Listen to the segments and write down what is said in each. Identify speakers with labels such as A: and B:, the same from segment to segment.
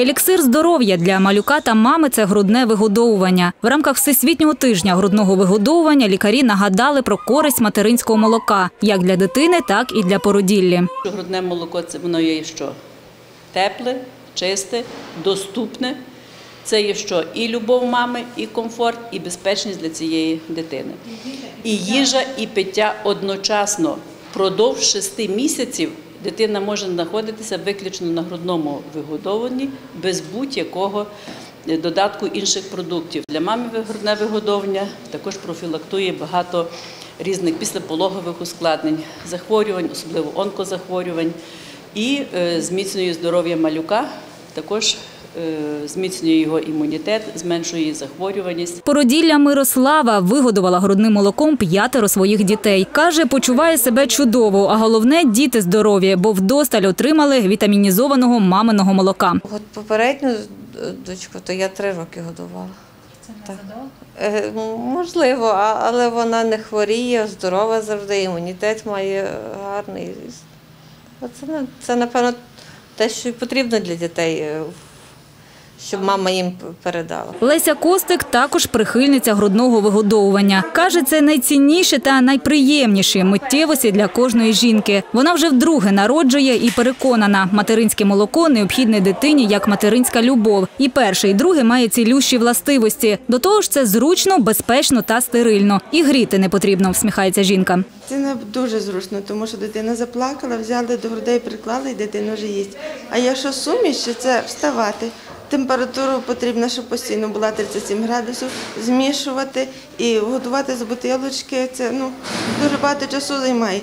A: Еліксир здоров'я для малюка та мами це грудне вигодовування. В рамках всесвітнього тижня грудного вигодовування лікарі нагадали про користь материнського молока як для дитини, так і для породіллі.
B: Грудне молоко це воно є що? Тепле, чисте, доступне. Це є що і любов мами, і комфорт, і безпечність для цієї дитини. І їжа, і пиття одночасно. Продовж шести місяців дитина може знаходитися виключно на грудному вигодованні без будь-якого е, додатку інших продуктів. Для мами грудне вигодовання також профілактує багато різних післяпологових ускладнень, захворювань, особливо онкозахворювань, і е, зміцнює здоров'я малюка, також зміцнює його імунітет, зменшує її захворюваність.
A: Породілля Мирослава вигодувала грудним молоком п'ятеро своїх дітей. Каже, почуває себе чудово, а головне діти здорові, бо вдосталь отримали вітамінізованого маминого молока.
C: От попередню дочку, то я три роки годувала. Це не Можливо, але вона не хворіє, здорова завжди, імунітет має гарний. Оце, це, напевно, те, що й потрібно для дітей, е, щоб мама їм передала.
A: Леся Костик також прихильниця грудного вигодовування. Каже, це найцінніші та найприємніші миттєвості для кожної жінки. Вона вже вдруге народжує і переконана, материнське молоко необхідне дитині як материнська любов. І перше, і друге має цілющі властивості. До того ж, це зручно, безпечно та стерильно. І гріти не потрібно, всміхається жінка.
D: Це не дуже зручно, тому що дитина заплакала, взяли до грудей, приклали і дитина вже їсть. А якщо суміш, це вставати. Температуру потрібно, щоб постійно була 37 градусів, змішувати і готувати з бутилочки. Це ну, дуже багато часу займає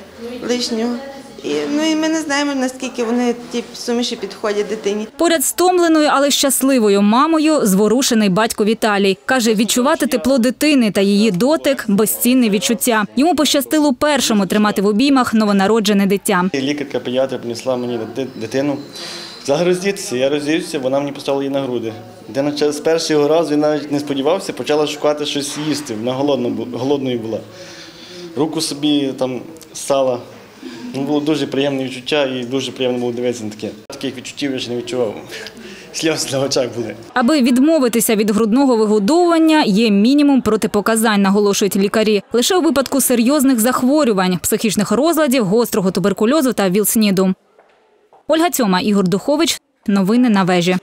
D: лишнього. І, ну, і ми не знаємо, наскільки вони ті суміші підходять дитині.
A: Поряд з томленою, але щасливою мамою зворушений батько Віталій. Каже, відчувати тепло дитини та її дотик – безцінне відчуття. Йому пощастило першому тримати в обіймах новонароджене дитя.
E: Лікарка педіатр принесла мені дитину. Взяла я роздівся, вона мені поставила її на груди. Ще з першого разу він навіть не сподівався, почала шукати щось їсти. Вона голодною була. Руку собі там ссала. Ну, було дуже приємне відчуття і дуже приємно було дивитися на таке. Таких відчуттів я ще не відчував. Сльози на очах були.
A: Аби відмовитися від грудного вигодовування, є мінімум протипоказань, наголошують лікарі. Лише у випадку серйозних захворювань, психічних розладів, гострого туберкульозу та вілсніду. Ольга Цьома, Ігор Духович. Новини на вежі.